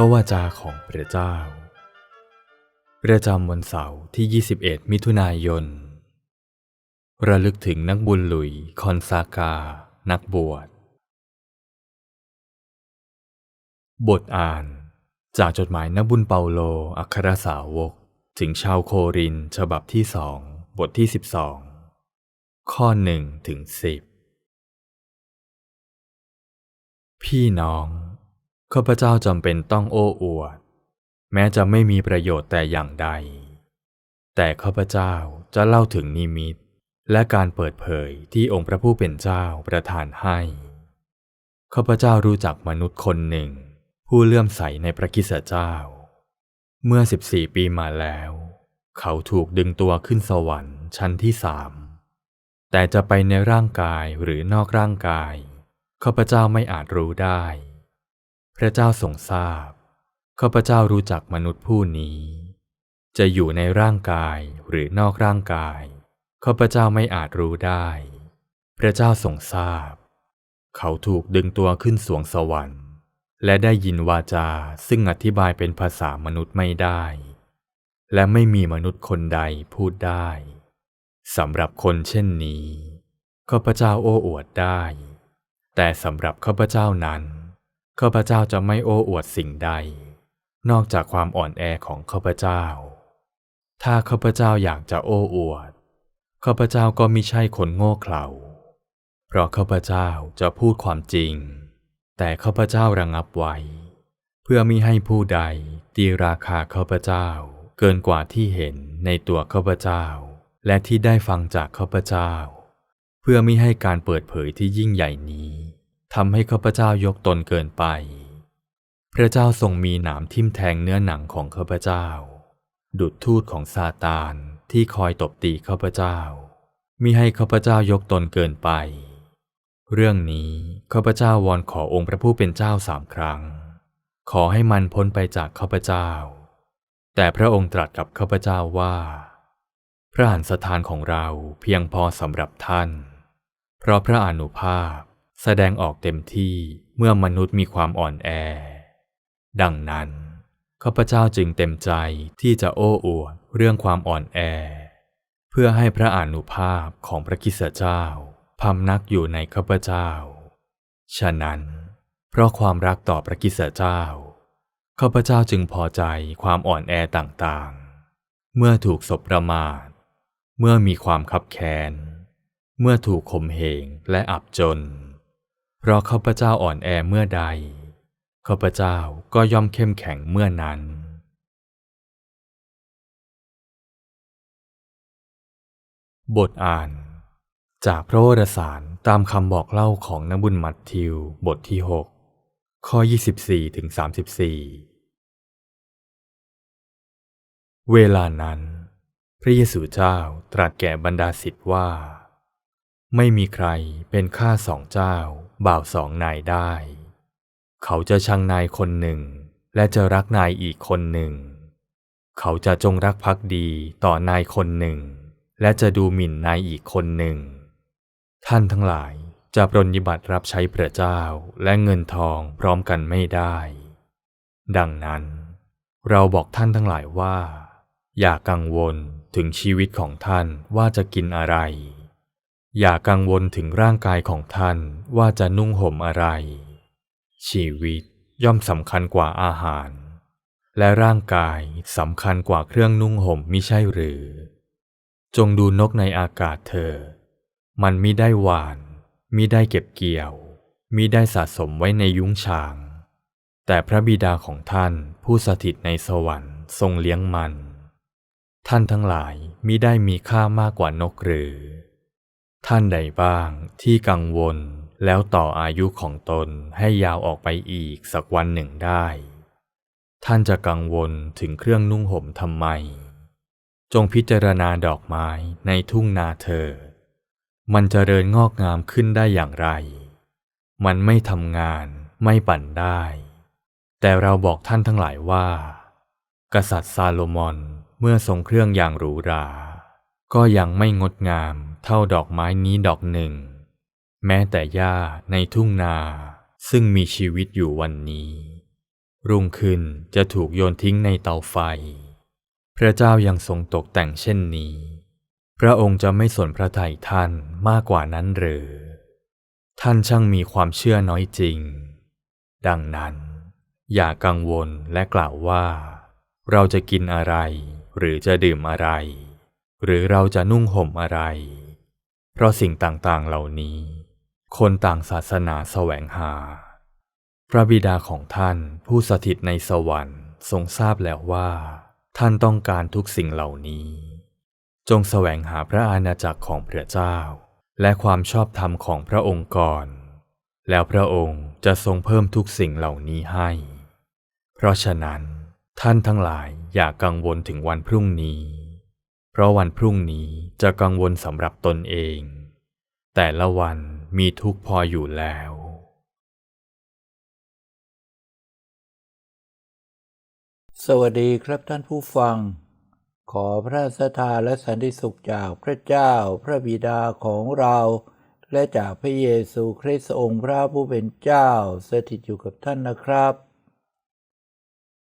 พระวาจาของพระเจ้า ประจำวันเสาร์ที่ 21 มิถุนายน ระลึกถึงนักบุญหลุยคอนซากา นักบวช บทอ่านจากจดหมายนักบุญเปาโล อัครสาวก ถึงชาวโครินฉบับที่สอง บทที่ 12 ข้อหนึ่งถึงสิบพี่น้อง ข้าพเจ้าจำเป็นต้องโอ้อวด แม้จะไม่มีประโยชน์แต่อย่างใด แต่ข้าพเจ้าจะเล่าถึงนิมิต และการเปิดเผยที่องค์พระผู้เป็นเจ้าประทานให้ข้าพเจ้ารู้จักมนุษย์คนหนึ่ง ผู้เลื่อมใสในพระกิสเจ้า เมื่อ 14 ปีมาแล้ว เขาถูกดึงตัวขึ้นสวรรค์ชั้นที่สามแต่จะไปในร่างกายหรือนอกร่างกายข้าพเจ้าไม่อาจรู้ได้ พระเจ้าทรงทราบข้าพเจ้ารู้จักมนุษย์ผู้นี้ จะอยู่ในร่างกายหรือนอกร่างกายข้าพเจ้าไม่อาจรู้ได้ พระเจ้าทรงทราบ เขาถูกดึงตัวขึ้นสวงสวรรค์ และได้ยินวาจาซึ่งอธิบายเป็นภาษามนุษย์ไม่ได้ และไม่มีมนุษย์คนใดพูดได้สำหรับคนเช่นนี้ข้าพเจ้าโอ้อวดได้ แต่สำหรับข้าพเจ้านั้น ข้าพเจ้าจะไม่โอ้อวดสิ่งใด นอกจากความอ่อนแอของข้าพเจ้า ถ้าข้าพเจ้าอยากจะโอ้อวด ข้าพเจ้าก็มิใช่คนโง่เขลา เพราะข้าพเจ้าจะพูดความจริง แต่ข้าพเจ้าระงับไว้ เพื่อมิให้ผู้ใดตีราคาข้าพเจ้าเกินกว่าที่เห็นในตัวข้าพเจ้า และที่ได้ฟังจากข้าพเจ้า เพื่อมิให้การเปิดเผยที่ยิ่งใหญ่นี้ ทำให้ข้าพเจ้ายกตนเกินไป พระเจ้าทรงมีหนามทิ่มแทงเนื้อหนังของข้าพเจ้า ดุดทูตของซาตานที่คอยตบตีข้าพเจ้ามิให้ข้าพเจ้ายกตนเกินไป เรื่องนี้ข้าพเจ้าวอนขอองค์พระผู้เป็นเจ้าสามครั้ง ขอให้มันพ้นไปจากข้าพเจ้า แต่พระองค์ตรัสกับข้าพเจ้าว่า พระหันสถานของเราเพียงพอสำหรับท่าน เพราะพระอนุภาพ แสดงออกเต็มที่เมื่อมนุษย์มีความอ่อนแอ ดังนั้นข้าพเจ้าจึงเต็มใจที่จะโอ้อวดเรื่องความอ่อนแอ เพื่อให้พระอนุภาพของพระคิสเจ้าพำนักอยู่ในข้าพเจ้า ฉะนั้น เพราะความรักต่อพระกิสเจ้าข้าพเจ้าจึงพอใจความอ่อนแอต่างๆ เมื่อถูกศบประมาท เมื่อมีความคับแค้น เมื่อถูกข่มเหงและอับจน เพราะข้าพเจ้าอ่อนแอเมื่อใดข้าพเจ้าก็ย่อมเข้มแข็งเมื่อนั้น บทอ่าน จากพระวรสารตามคำบอกเล่าของนบุญมัทธิวบทที่ 6 ข้อ 24ถึง34 เวลานั้น พระเยซูเจ้าตรัสแก่บรรดาศิษย์ว่า ไม่มีใครเป็นข้าสองเจ้า บ่าวสองนายได้ เขาจะชังนายคนหนึ่ง และจะรักนายอีกคนหนึ่ง เขาจะจงรักภักดีต่อนายคนหนึ่ง และจะดูหมิ่นนายอีกคนหนึ่ง ท่านทั้งหลายจะปรนนิบัติรับใช้พระเจ้าและเงินทองพร้อมกันไม่ได้ ดังนั้น เราบอกท่านทั้งหลายว่า อย่ากังวลถึงชีวิตของท่านว่าจะกินอะไร อย่ากังวลถึงร่างกายของท่านว่าจะนุ่งห่มอะไร ชีวิตย่อมสำคัญกว่าอาหาร และร่างกายสำคัญกว่าเครื่องนุ่งห่มมิใช่หรือ จงดูนกในอากาศเธอ มันมิได้หวานมิได้เก็บเกี่ยวมิได้สะสมไว้ในยุ้งฉาง แต่พระบิดาของท่านผู้สถิตในสวรรค์ทรงเลี้ยงมัน ท่านทั้งหลายมิได้มีค่ามากกว่านกหรือ ท่านใดบ้างที่กังวลแล้วต่ออายุของตนให้ยาวออกไปอีกสักวันหนึ่งได้ ท่านจะกังวลถึงเครื่องนุ่งห่มทำไม จงพิจารณาดอกไม้ในทุ่งนาเธอ มันจเจริญงอกงามขึ้นได้อย่างไร มันไม่ทำงานไม่ปั่นได้ แต่เราบอกท่านทั้งหลายว่า กษัตริย์ซาโลมอนเมื่อทรงเครื่องอย่างหรูหรา ก็ยังไม่งดงามเท่าดอกไม้นี้ดอกหนึ่ง แม้แต่หญ้าในทุ่งนาซึ่งมีชีวิตอยู่วันนี้ รุ่งขึ้นจะถูกโยนทิ้งในเตาไฟ พระเจ้ายังทรงตกแต่งเช่นนี้ พระองค์จะไม่สนพระทัยท่านมากกว่านั้นหรือ ท่านช่างมีความเชื่อน้อยจริง ดังนั้น อย่ากังวลและกล่าวว่า เราจะกินอะไรหรือจะดื่มอะไร หรือเราจะนุ่งห่มอะไร เพราะสิ่งต่างๆเหล่านี้ คนต่างศาสนาแสวงหา พระบิดาของท่านผู้สถิตในสวรรค์ทรงทราบแล้วว่า ท่านต้องการทุกสิ่งเหล่านี้ จงแสวงหาพระอาณาจักรของพระเจ้า และความชอบธรรมของพระองค์ก่อน แล้วพระองค์จะทรงเพิ่มทุกสิ่งเหล่านี้ให้ เพราะฉะนั้น ท่านทั้งหลายอย่ากังวลถึงวันพรุ่งนี้ เพราะวันพรุ่งนี้จะกังวลสำหรับตนเอง แต่ละวันมีทุกพออยู่แล้ว สวัสดีครับท่านผู้ฟัง ขอพระสถาและสันติสุขจากพระเจ้าพระบิดาของเราและจากพระเยซูคริสต์องค์พระผู้เป็นเจ้าสถิตอยู่กับท่านนะครับ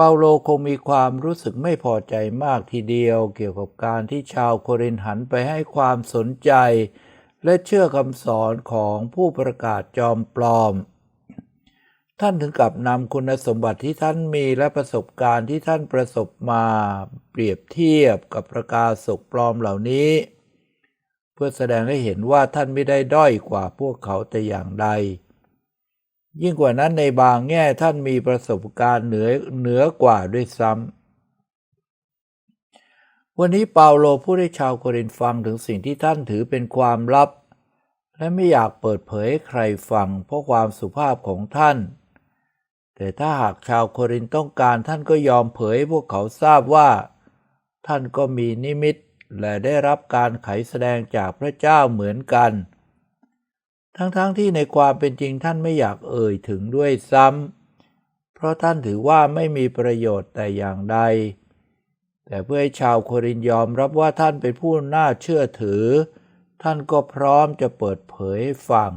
เปาโลคงมีความรู้สึกไม่พอใจมากทีเดียว เกี่ยวกับการที่ชาวโครินธ์หันไปให้ความสนใจ และเชื่อคำสอนของผู้ประกาศจอมปลอม ท่านถึงกับนำคุณสมบัติที่ท่านมีและประสบการณ์ที่ท่านประสบมาเปรียบเทียบกับประกาศกปลอมเหล่านี้ เพื่อแสดงให้เห็นว่าท่านไม่ได้ด้อยกว่าพวกเขาแต่อย่างใด ยิ่งกว่านั้นในบางแง่ท่านมีประสบการณ์เหนือเหนือกว่าด้วยซ้ำ วันนี้เปาโลพูดให้ชาวโครินฟังถึงสิ่งที่ท่านถือเป็นความลับ และไม่อยากเปิดเผยให้ใครฟังเพราะความสุภาพของท่าน แต่ถ้าหากชาวโครินต้องการท่านก็ยอมเผยให้พวกเขาทราบว่า ท่านก็มีนิมิตและได้รับการไขแสดงจากพระเจ้าเหมือนกัน ทั้งๆทที่ในความเป็นจริงท่านไม่อยากเอ่ยถึงด้วยซ้ำเพราะท่านถือว่าไม่มีประโยชน์แต่อย่างใด แต่เพื่อให้ชาวโครินธ์ยอมรับว่าท่านเป็นผู้น่าเชื่อถือ ท่านก็พร้อมจะเปิดเผยให้ฟัง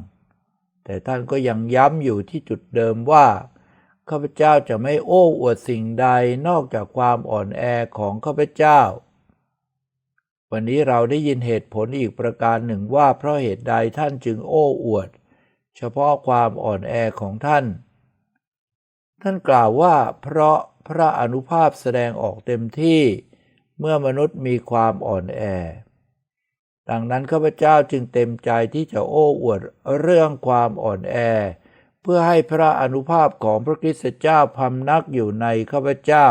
แต่ท่านก็ยังย้ำอยู่ที่จุดเดิมว่าข้าพเจ้าจะไม่โอ้อวดสิ่งใดนอกจากความอ่อนแอของข้าพเจ้า วันนี้เราได้ยินเหตุผลอีกประการหนึ่งว่าเพราะเหตุใดท่านจึงโอ้อวด เฉพาะความอ่อนแอของท่าน ท่านกล่าวว่าเพราะพระอนุภาพแสดงออกเต็มที่เมื่อมนุษย์มีความอ่อนแอ ดังนั้นข้าพเจ้าจึงเต็มใจที่จะโอ้อวดเรื่องความอ่อนแอ เพื่อให้พระอนุภาพของพระคริสตเจ้าพำนักอยู่ในข้าพเจ้า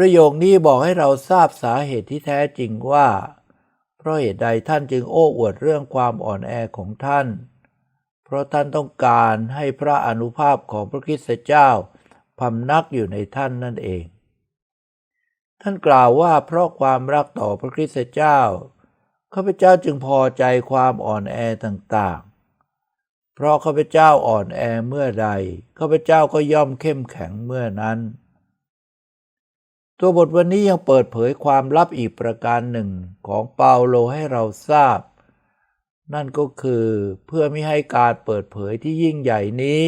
ประโยคนี้บอกให้เราทราบสาเหตุที่แท้จริงว่า เพราะเหตุใดท่านจึงโอ้อวดเรื่องความอ่อนแอของท่าน เพราะท่านต้องการให้พระอนุภาพของพระคริสตเจ้าพำนักอยู่ในท่านนั่นเอง ท่านกล่าวว่าเพราะความรักต่อพระคริสตเจ้าข้าพเจ้าจึงพอใจความอ่อนแอต่างๆ เพราะข้าพเจ้าอ่อนแอเมื่อใดข้าพเจ้าก็ย่อมเข้มแข็งเมื่อนั้น ตัวบทวันนี้ยังเปิดเผยความลับอีกประการหนึ่งของเปาโลให้เราทราบ นั่นก็คือเพื่อไม่ให้การเปิดเผยที่ยิ่งใหญ่นี้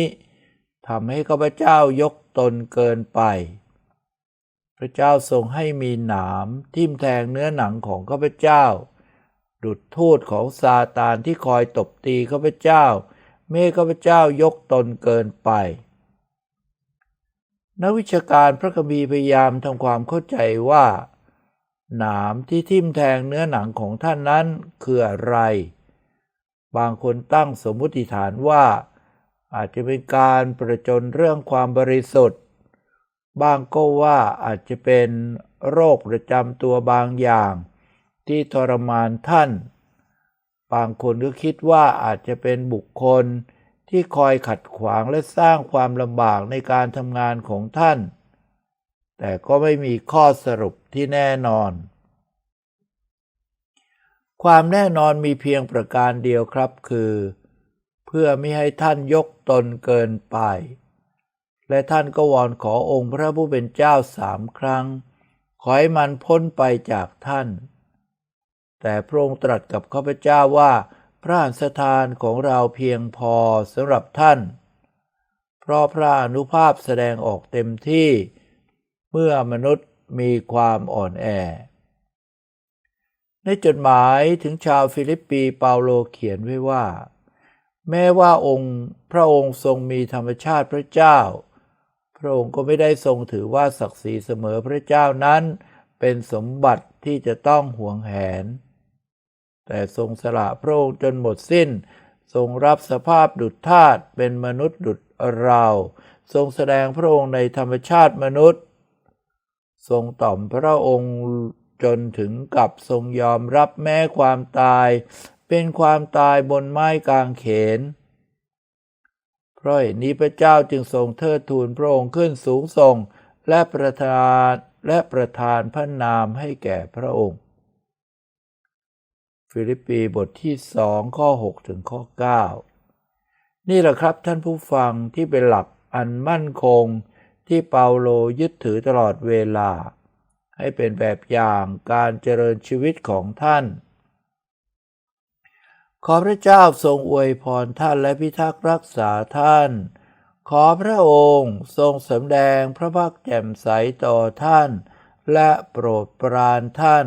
ทำให้ข้าพเจ้ายกตนเกินไป พระเจ้าทรงให้มีหนามทิ่มแทงเนื้อหนังของข้าพเจ้า ดุดทูตของซาตานที่คอยตบตีข้าพเจ้า เมื่อข้าพเจ้ายกตนเกินไป นักวิชาการพระคัมภีร์พยายามทำความเข้าใจว่า หนามที่ทิ่มแทงเนื้อหนังของท่านนั้นคืออะไร บางคนตั้งสมมุติฐานว่า อาจจะเป็นการประจนเรื่องความบริสุทธิ์ บางก็ว่าอาจจะเป็นโรคประจำตัวบางอย่าง ที่ทรมานท่าน บางคนก็คิดว่าอาจจะเป็นบุคคล ที่คอยขัดขวางและสร้างความลำบากในการทำงานของท่าน แต่ก็ไม่มีข้อสรุปที่แน่นอน ความแน่นอนมีเพียงประการเดียวครับคือ เพื่อไม่ให้ท่านยกตนเกินไป และท่านก็วอนขอองค์พระผู้เป็นเจ้าสามครั้ง ขอให้มันพ้นไปจากท่าน แต่พระองค์ตรัสกับข้าพเจ้าว่า พระหันสถานของเราเพียงพอสำหรับท่าน เพราะพระอนุภาพแสดงออกเต็มที่ เมื่อมนุษย์มีความอ่อนแอ ในจดหมายถึงชาวฟิลิปปีเปาโลเขียนไว้ว่า แม้ว่าองค์พระองค์ทรงมีธรรมชาติพระเจ้า พระองค์ก็ไม่ได้ทรงถือว่าศักดิ์ศรีเสมอพระเจ้านั้น เป็นสมบัติที่จะต้องหวงแหน แต่ทรงสละพระองค์จนหมดสิ้น ทรงรับสภาพดุจทาสเป็นมนุษย์ดุจเรา ทรงแสดงพระองค์ในธรรมชาติมนุษย์ ทรงต่อมพระองค์จนถึงกับทรงยอมรับแม้ความตาย เป็นความตายบนไม้กางเขนเพราะเหตุนี้พระเจ้าจึงทรงเทิดทูนพระองค์ขึ้นสูงส่ง และประทานและประทานพระนามให้แก่พระองค์ ฟิลิปปีบทที่สองข้อ 6 ถึงข้อ 9 นี่แหละครับท่านผู้ฟังที่เป็นหลักอันมั่นคงที่เปาโลยึดถือตลอดเวลา ให้เป็นแบบอย่างการเจริญชีวิตของท่าน ขอพระเจ้าทรงอวยพรท่านและพิทักษ์รักษาท่าน ขอพระองค์ทรงสำแดงพระพักตร์แจ่มใสต่อท่าน และโปรดปรานท่าน